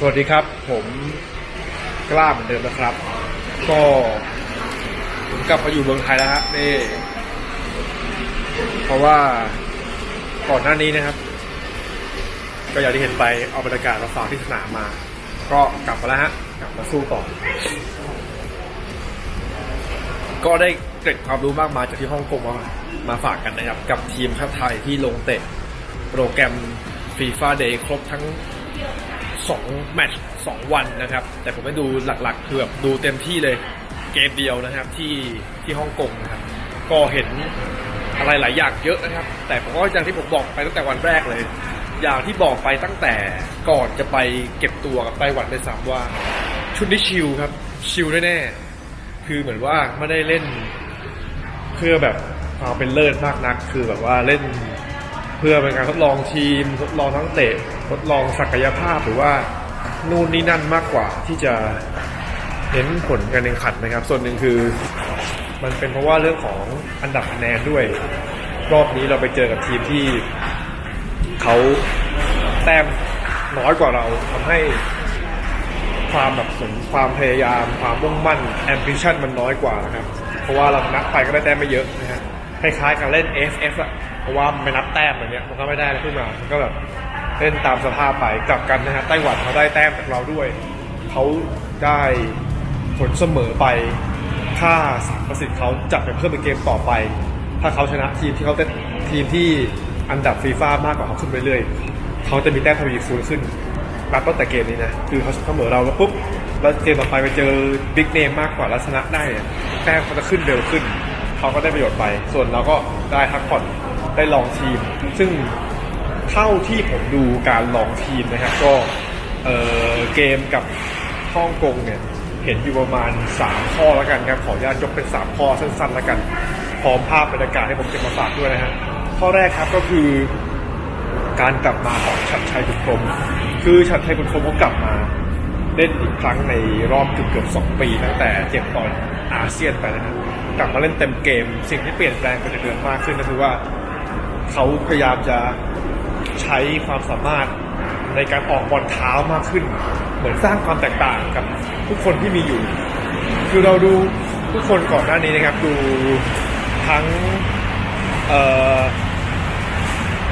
สวัสดีครับ ผมกล้าเหมือนเดิมนะครับ ก็ผมกลับมาอยู่เมืองไทยแล้วฮะนี่เพราะว่าก่อนหน้านี้นะครับ ก็อย่างที่เห็นไปเอาบรรยากาศมาฝากที่สนามมา ก็กลับมาแล้วฮะกลับมาสู้ต่อ ก็ได้เกร็ดความรู้มากมายจากที่ฮ่องกงมามาฝากกันนะครับ กับทีมชาติไทยที่ลงเตะโปรแกรมฟีฟ่าเดย์ครบทั้ง 2แมตช์2วันนะครับ แต่ผมไม่ดูหลักๆคือแบบดูเต็มที่เลยเกมเดียวนะครับที่ที่ฮ่องกงนะครับ ก็เห็นอะไรหลายอย่างเยอะนะครับ แต่ผมก็อย่างที่ผมบอกไปตั้งแต่วันแรกเลย อย่างที่บอกไปตั้งแต่ก่อนจะไปเก็บตัวกับไต้หวันไปสามว่า ชุดนี้ชิลครับ ชิลแน่ๆคือเหมือนว่าไม่ได้เล่นเพื่อแบบความเป็นเลิศมากนัก คือแบบว่าเล่น เพื่อเป็นการทดลองทีม ทดลองทั้งเตะทดลองศักยภาพหรือว่านู่นนี่นั่นมากกว่าที่จะเห็นผลการแข่งขันนะครับ ส่วนหนึ่งคือ มันเป็นเพราะว่าเรื่องของอันดับคะแนนด้วย รอบนี้เราไปเจอกับทีมที่เขาแต้มน้อยกว่าเราทำให้ความแบบสนความพยายาม ความมุ่งมั่น ambition มันน้อยกว่านะครับ เพราะว่าเรานับไปก็ได้แต้มไม่เยอะนะฮะคล้ายๆกับเล่น FF อะ ราะว่าไม่นับแต้มแบบเนี้ยมันก็ไม่ได้อะไรขึ้นมามันก็แบบเล่นตามสภาพไปกลับกันนะฮะไต้หวันเขาได้แต้มจากเราด้วย เขาได้ผลเสมอไปค่าสามประสิทธิ์เขาจะไปเพิ่มเป็นเกมต่อไป ถ้าเขาชนะทีมที่เขาเต้นทีมที่อันดับฟีฟ่ามากกว่าเขาขึ้นไปเรื่อยเขาจะมีแต้มทวีคูณขึ้นนับตั้งแต่เกมนี้นะคือเขาเสมอเราแล้วปุ๊บแล้วเกมต่อไปไปเจอบิ๊กเนมมากกว่าแล้วชนะได้แต้มเขาจะขึ้นเร็วขึ้น เขาก็ได้ประโยชน์ไป ส่วนเราก็ได้พักผ่อน ได้ลองทีม ซึ่งเท่าที่ผมดูการลองทีมนะครับ ก็เเกมกับฮ่องกงเนี่ยเห็นอยู่ประมาณ 3 ข้อแล้วกันครับขออนุญาตยกเป็น 3 ข้อสั้นๆแล้วกันพร้อมภาพบรรยากาศให้ผมเก็บมาฝากด้วยนะฮะข้อแรกครับก็คือการกลับมาของชัดชัยบุตรพรมคือชัดชัยบุตรพรมเขากลับมาเล่นอีกครั้งในรอบเกือบเกือบสองปี ตั้งแต่เจ็บตอนอาเซียนไปนะครับกลับมาเล่นเต็มเกม สิ่งที่เปลี่ยนแปลงไปเดือนมากขึ้นก็คือว่า เขาพยายามจะใช้ความสามารถในการออกบอลเท้ามากขึ้น เหมือนสร้างความแตกต่างกับทุกคนที่มีอยู่ คือเราดูทุกคนก่อนหน้านี้นะครับ ดูทั้งเอ่อ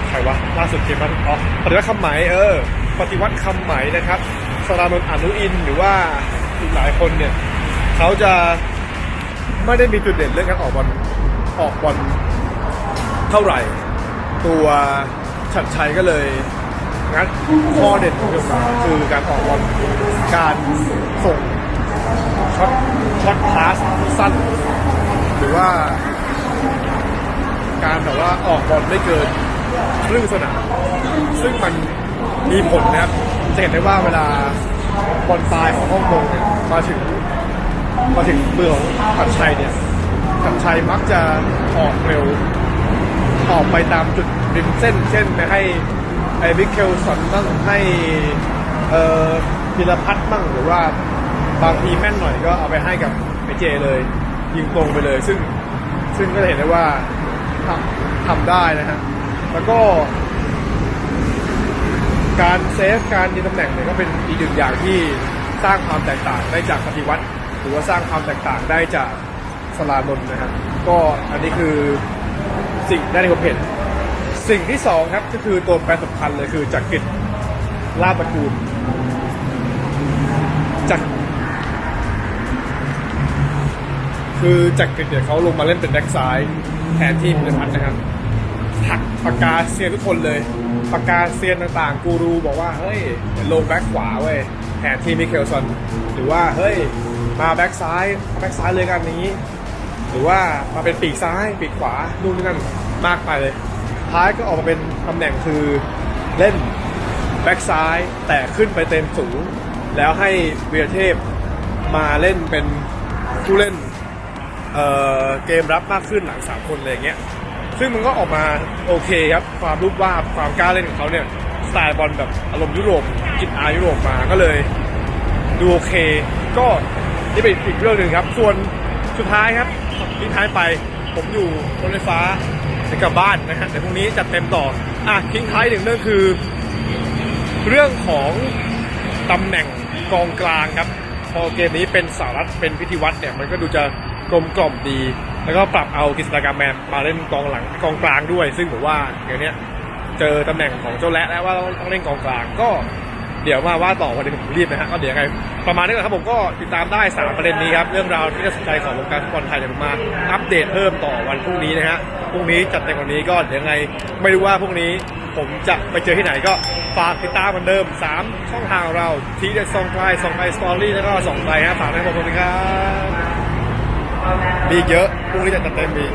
ใครวะล่าสุดเกมมันอ๋อปฏิวัติคำไหมเออ ปฏิวัติคำไหมนะครับสรานนท์อนุอินหรือว่าอีกหลายคนเนี่ยเขาจะไม่ได้มีจุดเด่นเรื่องการออกบอลออกบอลเท่าไหร่ ตัวชัดชัยก็เลยงั้นข้อเด่นของเดียวกันคือการออกบอลการส่งช็อตช็อตพาสสั้น หรือว่าการแบบว่าออกบอลไม่เกินครึ่งสนามซึ่งมันมีผลนะครับจะเห็นได้ว่าเวลาบอลตายของฮ่องกงเนี่ยมาถึงมาถึงเมืองขัดชัยเนี่ยขัดชัยมักจะออกเร็ว ออกไปตามจุดริมเส้นเช่นไปให้ไอ้มิเคลสันบ้างให้เอ่อพิรพัฒน์บ้างหรือว่าบางทีแม่นหน่อยก็เอาไปให้กับไอเจเลย ยิงตรงไปเลย ซึ่งซึ่งก็เห็นได้ว่าทำทำได้นะฮะแล้วก็ การเซฟการยืนตำแหน่งเนี่ยก็เป็นอีกหนึ่งอย่างที่สร้างความแตกต่างได้จากปฏิวัติ หรือว่าสร้างความแตกต่างได้จากสลานนนะครับก็อันนี้คือ สิ่งแรกที่ผมเห็น สิ่งที่สองครับก็คือตัวแปรสำคัญเลยคือจักริดลาบตระกูลจักคือจักริดเนี่ยเขาลงมาเล่นเป็นแบ็กซ้ายแทนที่พิรพัฒน์นะครับหักปากกาเซียนทุกคนเลยปากกาเซียนต่างๆกูรูบอกว่าเฮ้ยลงแบ็กขวาเว้ยแทนที่มิเคลซอนหรือว่าเฮ้ยมาแบ็กซ้ายแบ็กซ้ายเลยกันนี้ รือว่ามาเป็นปีกซ้ายปีกขวานู่นนี่นั่นมากไปเลย ท้ายก็ออกมาเป็นตำแหน่งคือเล่นแบ็กซ้ายแต่ขึ้นไปเต็มสูง แล้วให้เวียเทพมาเล่นเป็นผู้เล่นเเกมรับมากขึ้นหลังสามคนอะไรเงี้ย ซึ่งมันก็ออกมาโอเคครับ ความรูปวาดความกล้าเล่นของเขาเนี่ยสไตล์บอลแบบอารมณ์ยุโรปกินอายุโรปมาก็เลยดูโอเค ก็นี่เป็นอีกเรื่องหนึ่งครับ ส่วนสุดท้ายครับ ทิ้งท้ายไปผมอยู่รถไฟฟ้าจะกลับบ้านนะฮะแต่พรุ่งนี้จัดเต็มต่ออะทิ้งท้ายหนึ่งเรื่องคือ เรื่องของตำแหน่งกองกลางครับ พอเกมนี้เป็นสารัฐเป็นพิธีวัตรเนี่ยมันก็ดูจะกลมกล่อมดี แล้วก็ปรับเอากฤษฎากาแมนมาเล่นกองหลังกองกลางด้วย ซึ่งผมว่าอย่างเนี้เจอตำแหน่งของเจ้าและแล้วว่าต้องเล่นกองกลางก็ เดี๋ยวมาว่าต่อวันนี้ผมรีบนะฮะก็เดี๋ยวยังไง ประมาณนี้ก่อนครับผมก็ติดตามได้สามประเด็นนี้ครับเรื่องราวที่น่าสนใจของวงการฟุตบอลไทยเดี๋ยวผมมาอัปเดตเพิ่มต่อวันพรุ่งนี้นะฮะพรุ่งนี้จัดเต็มกวันนี้ก็เดี๋ยวยังไงไม่รู้ว่าพรุ่งนี้ผมจะไปเจอที่ไหนก็ฝากติดตามเหมือนเดิม 3 ช่องทางของเราทีเด็ดซองไทยซองไทยสตอรี่แล้วก็สองไทยฮะฝากให้ผมขอบคุณครับมีเยอะพรุ่งนี้จะจัดเต็มมี